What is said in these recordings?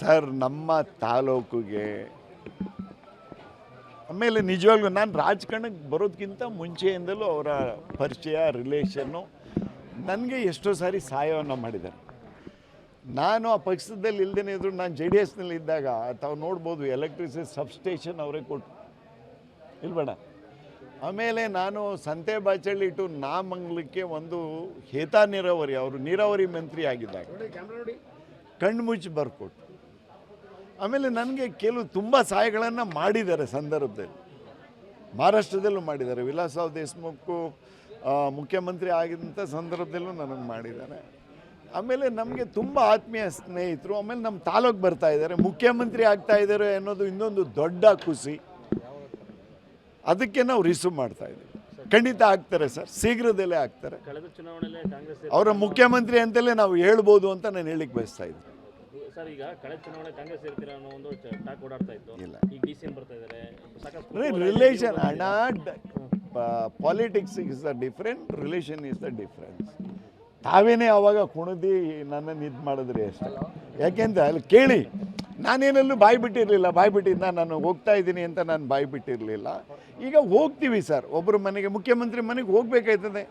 Sir ನಮ್ಮ ತಾಲೂಕಿಗೆ ಆಮೇಲೆ ನಿಜವಾಗ್ಲೂ ನಾನು ರಾಜಕಾರಣಕ್ಕೆ ಬರೋದಕ್ಕಿಂತ ಮುಂಚೆಯಿಂದಲೂ ಅವರ ಪರಿಚಯ ರಿಲೇಷನ್ನು ನನಗೆ ಎಷ್ಟೋ ಸಾರಿ ಸಹಾಯವನ್ನು ಮಾಡಿದ್ದಾರೆ. ನಾನು ಆ ಪಕ್ಷದಲ್ಲಿ ಇಲ್ಲದೇ ಇದ್ರು ನಾನು ಜೆ ಡಿ ಎಸ್ನಲ್ಲಿ ಇದ್ದಾಗ ತಾವು ನೋಡ್ಬೋದು ಎಲೆಕ್ಟ್ರಿಸಿಟಿ ಸಬ್ಸ್ಟೇಷನ್ ಅವರೇ ಕೊಟ್ಟು ಇಲ್ಬೇಡ ಆಮೇಲೆ ನಾನು ಸಂತೆ ಬಾಚಳ್ಳಿ ಇಟ್ಟು ನಾಮಂಗ್ಲಕ್ಕೆ ಒಂದು ಹೇತಾ ನೀರಾವರಿ ಅವರು ನೀರಾವರಿ ಮಂತ್ರಿ ಆಗಿದ್ದಾಗ. ಕಣ್ಣು ಮುಚ್ಚಿ ಬರ್ಕೊಟ್ಟು ಆಮೇಲೆ ನನಗೆ ಕೆಲವು ತುಂಬ ಸಹಾಯಗಳನ್ನು ಮಾಡಿದ್ದಾರೆ ಸಂದರ್ಭದಲ್ಲಿ. ಮಹಾರಾಷ್ಟ್ರದಲ್ಲೂ ಮಾಡಿದ್ದಾರೆ. ವಿಲಾಸರಾವ್ ದೇಶ್ಮುಖ್ ಮುಖ್ಯಮಂತ್ರಿ ಆಗಿದ್ದಂಥ ಸಂದರ್ಭದಲ್ಲೂ ನನಗೆ ಮಾಡಿದ್ದಾರೆ. ಆಮೇಲೆ ನಮಗೆ ತುಂಬ ಆತ್ಮೀಯ ಸ್ನೇಹಿತರು ಆಮೇಲೆ ನಮ್ಮ ತಾಲೂಕು ಬರ್ತಾ ಇದ್ದಾರೆ. ಮುಖ್ಯಮಂತ್ರಿ ಆಗ್ತಾ ಇದ್ದಾರೆ ಅನ್ನೋದು ಇನ್ನೊಂದು ದೊಡ್ಡ ಖುಷಿ. ಅದಕ್ಕೆ ನಾವು ರಿಸೀವ್ ಮಾಡ್ತಾ ಇದ್ದೀವಿ. ಖಂಡಿತ ಆಗ್ತಾರೆ ಸರ್. ಶೀಘ್ರದಲ್ಲೇ ಆಗ್ತಾರೆ. ಅವರ ಮುಖ್ಯಮಂತ್ರಿ ಅಂತಲೇ ನಾವು ಹೇಳ್ಬೋದು ಅಂತ ನಾನು ಹೇಳಿಕ್ಕೆ ಬಯಸ್ತಾ ಇದ್ದೀನಿ. ಸರ್ ಈಗ ಕಳೆದ ಚುನಾವಣೆ ಕಾಂಗ್ರೆಸ್ ಅನ್ನೋ ಒಂದು ಟಾಕ್ ಓಡಾಡ್ತಾ ಇತ್ತು. ಇಲ್ಲ. ಈಗ ಡಿ ಸಿ ಎಂ ಬರ್ತಾ ಇದ್ದಾರೆ ಸಾಕಷ್ಟು ರೀ ರಿಲೇಷನ್ ಹಣ politics is the different relation is the difference ತಾವೇನೇ ಅವಾಗ ಕುಣಿದು ನನ್ನನ್ನು ಇದು ಮಾಡಿದ್ರಿ ಅಷ್ಟೇ. ಯಾಕೆಂದ್ರೆ ಅಲ್ಲಿ ಕೇಳಿ ನಾನೇನಲ್ಲೂ ಬಾಯಿ ಬಿಟ್ಟಿರಲಿಲ್ಲ ಬಾಯಿ ಬಿಟ್ಟಿದ್ದ ನಾನು ಹೋಗ್ತಾ ಇದ್ದೀನಿ ಅಂತ ನಾನು ಬಾಯಿ ಬಿಟ್ಟಿರಲಿಲ್ಲ ಈಗ ಹೋಗ್ತೀವಿ ಸರ್ ಒಬ್ಬರು ಮನೆಗೆ ಮುಖ್ಯಮಂತ್ರಿ ಮನೆಗೆ ಹೋಗ್ಬೇಕಾಯ್ತದೆ.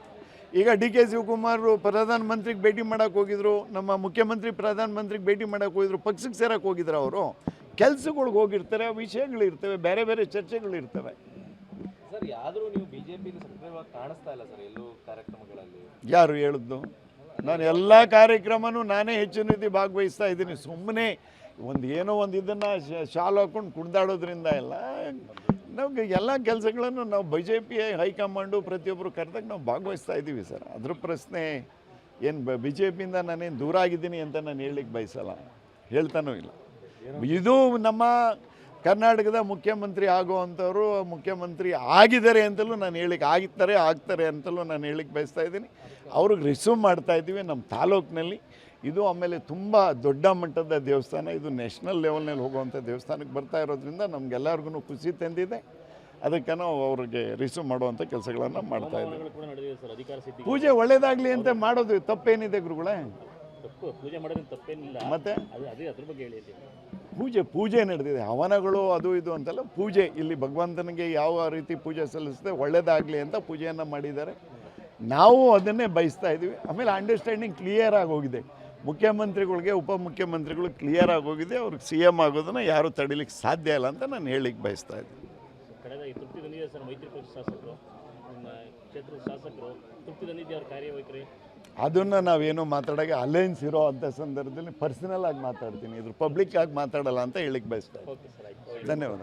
ಈಗ ಡಿ ಕೆ ಶಿವಕುಮಾರ್ ಪ್ರಧಾನಮಂತ್ರಿಗೆ ಭೇಟಿ ಮಾಡೋಕೆ ಹೋಗಿದ್ರು ನಮ್ಮ ಮುಖ್ಯಮಂತ್ರಿ ಪ್ರಧಾನಮಂತ್ರಿಗೆ ಭೇಟಿ ಮಾಡೋಕೆ ಹೋಗಿದ್ರು ಪಕ್ಷಕ್ಕೆ ಸೇರಕ್ಕೆ ಹೋಗಿದ್ರು ಅವರು. ಕೆಲಸಗಳಿಗೆ ಹೋಗಿರ್ತಾರೆ ವಿಷಯಗಳಿರ್ತವೆ ಬೇರೆ ಬೇರೆ ಚರ್ಚೆಗಳಿರ್ತವೆ. ಸರ್ ಯಾದರೂ ನೀವು ಬಿಜೆಪಿ ಸಕ್ರಿಯವಾಗಿ ಕಾಣಿಸ್ತಾ ಇಲ್ಲ ಸರ್ ಎಲ್ಲೂ ಕಾರ್ಯಕ್ರಮಗಳಲ್ಲಿ? ಯಾರು ಹೇಳಿದ್ದು ನಾನು ಎಲ್ಲ ಕಾರ್ಯಕ್ರಮನೂ ನಾನೇ ಹೆಚ್ಚಿನ ರೀತಿ ಭಾಗವಹಿಸ್ತಾ ಇದ್ದೀನಿ. ಸುಮ್ಮನೆ ಒಂದು ಏನೋ ಒಂದು ಇದನ್ನು ಶಾಲು ಹಾಕೊಂಡು ಕುಣಿದಾಡೋದ್ರಿಂದ ಎಲ್ಲ ನಮಗೆ ಎಲ್ಲ ಕೆಲಸಗಳನ್ನು ನಾವು ಬಿ ಜೆ ಪಿ ಹೈಕಮಾಂಡು ಪ್ರತಿಯೊಬ್ಬರು ಕರೆದಾಗ ನಾವು ಭಾಗವಹಿಸ್ತಾ ಇದ್ದೀವಿ ಸರ್. ಅದ್ರ ಪ್ರಶ್ನೆ ಏನು ಬಿ ಜೆ ಪಿಯಿಂದ ನಾನೇನು ದೂರ ಆಗಿದ್ದೀನಿ ಅಂತ ನಾನು ಹೇಳಲಿಕ್ಕೆ ಬಯಸಲ್ಲ. ಹೇಳ್ತಾನೂ ಇಲ್ಲ. ಇದು ನಮ್ಮ ಕರ್ನಾಟಕದ ಮುಖ್ಯಮಂತ್ರಿ ಆಗುವಂಥವ್ರು ಮುಖ್ಯಮಂತ್ರಿ ಆಗಿದ್ದಾರೆ ಅಂತಲೂ ನಾನು ಹೇಳಿಕ್ಕೆ ಆಗಿರ್ತಾರೆ ಆಗ್ತಾರೆ ಅಂತಲೂ ನಾನು ಹೇಳಿಕ್ಕೆ ಬಯಸ್ತಾ ಇದ್ದೀನಿ. ಅವ್ರಿಗೆ ರಿಸೀವ್ ಮಾಡ್ತಾ ಇದ್ದೀವಿ ನಮ್ಮ ತಾಲೂಕಿನಲ್ಲಿ. ಇದು ಆಮೇಲೆ ತುಂಬ ದೊಡ್ಡ ಮಟ್ಟದ ದೇವಸ್ಥಾನ. ಇದು ನ್ಯಾಷನಲ್ ಲೆವೆಲ್ನಲ್ಲಿ ಹೋಗುವಂಥ ದೇವಸ್ಥಾನಕ್ಕೆ ಬರ್ತಾ ಇರೋದ್ರಿಂದ ನಮಗೆಲ್ಲರಿಗೂ ಖುಷಿ ತಂದಿದೆ. ಅದಕ್ಕೆ ನಾವು ಅವ್ರಿಗೆ ರಿಸೀವ್ ಮಾಡುವಂಥ ಕೆಲಸಗಳನ್ನು ಮಾಡ್ತಾ ಇದ್ದೀವಿ. ಪೂಜೆ ಒಳ್ಳೇದಾಗಲಿ ಅಂತ ಮಾಡೋದು ತಪ್ಪೇನಿದೆ ಗುರುಗಳೇ? ಪೂಜೆ ಮತ್ತೆ? ಪೂಜೆ ಪೂಜೆ ನಡೆದಿದೆ. ಹವನಗಳು ಅದು ಇದು ಅಂತಲ್ಲ, ಪೂಜೆ. ಇಲ್ಲಿ ಭಗವಂತನಿಗೆ ಯಾವ ರೀತಿ ಪೂಜೆ ಸಲ್ಲಿಸಿದೆ, ಒಳ್ಳೇದಾಗಲಿ ಅಂತ ಪೂಜೆಯನ್ನು ಮಾಡಿದ್ದಾರೆ. ನಾವು ಅದನ್ನೇ ಬಯಸ್ತಾ ಇದ್ದೀವಿ. ಆಮೇಲೆ ಅಂಡರ್ಸ್ಟ್ಯಾಂಡಿಂಗ್ ಕ್ಲಿಯರ್ ಆಗಿ ಹೋಗಿದೆ. ಮುಖ್ಯಮಂತ್ರಿಗಳಿಗೆ, ಉಪಮುಖ್ಯಮಂತ್ರಿಗಳು ಕ್ಲಿಯರ್ ಆಗಿ ಹೋಗಿದೆ. ಅವ್ರಿಗೆ ಸಿ ಎಂ ಆಗೋದನ್ನು ಯಾರೂ ತಡಿಲಿಕ್ಕೆ ಸಾಧ್ಯ ಇಲ್ಲ ಅಂತ ನಾನು ಹೇಳಿಕ್ಕೆ ಬಯಸ್ತಾ ಇದ್ದೀನಿ. ಮೈತ್ರಿ ಪಕ್ಷ ಶಾಸಕರು ಕ್ಷೇತ್ರದ ಶಾಸಕರು, ತೃಪ್ತಿ ಕಾರ್ಯವೈಖರಿ ಅದನ್ನು ನಾವೇನು ಮಾತಾಡೋಕೆ ಅಲೈನ್ಸ್ ಇರೋ ಅಂಥ ಸಂದರ್ಭದಲ್ಲಿ ಪರ್ಸನಲ್ ಆಗಿ ಮಾತಾಡ್ತೀನಿ. ಇದ್ರ ಪಬ್ಲಿಕ್ ಆಗಿ ಮಾತಾಡಲ್ಲ ಅಂತ ಹೇಳಿಕ್ಕೆ ಬಯಸ್ತಾ ಧನ್ಯವಾದ.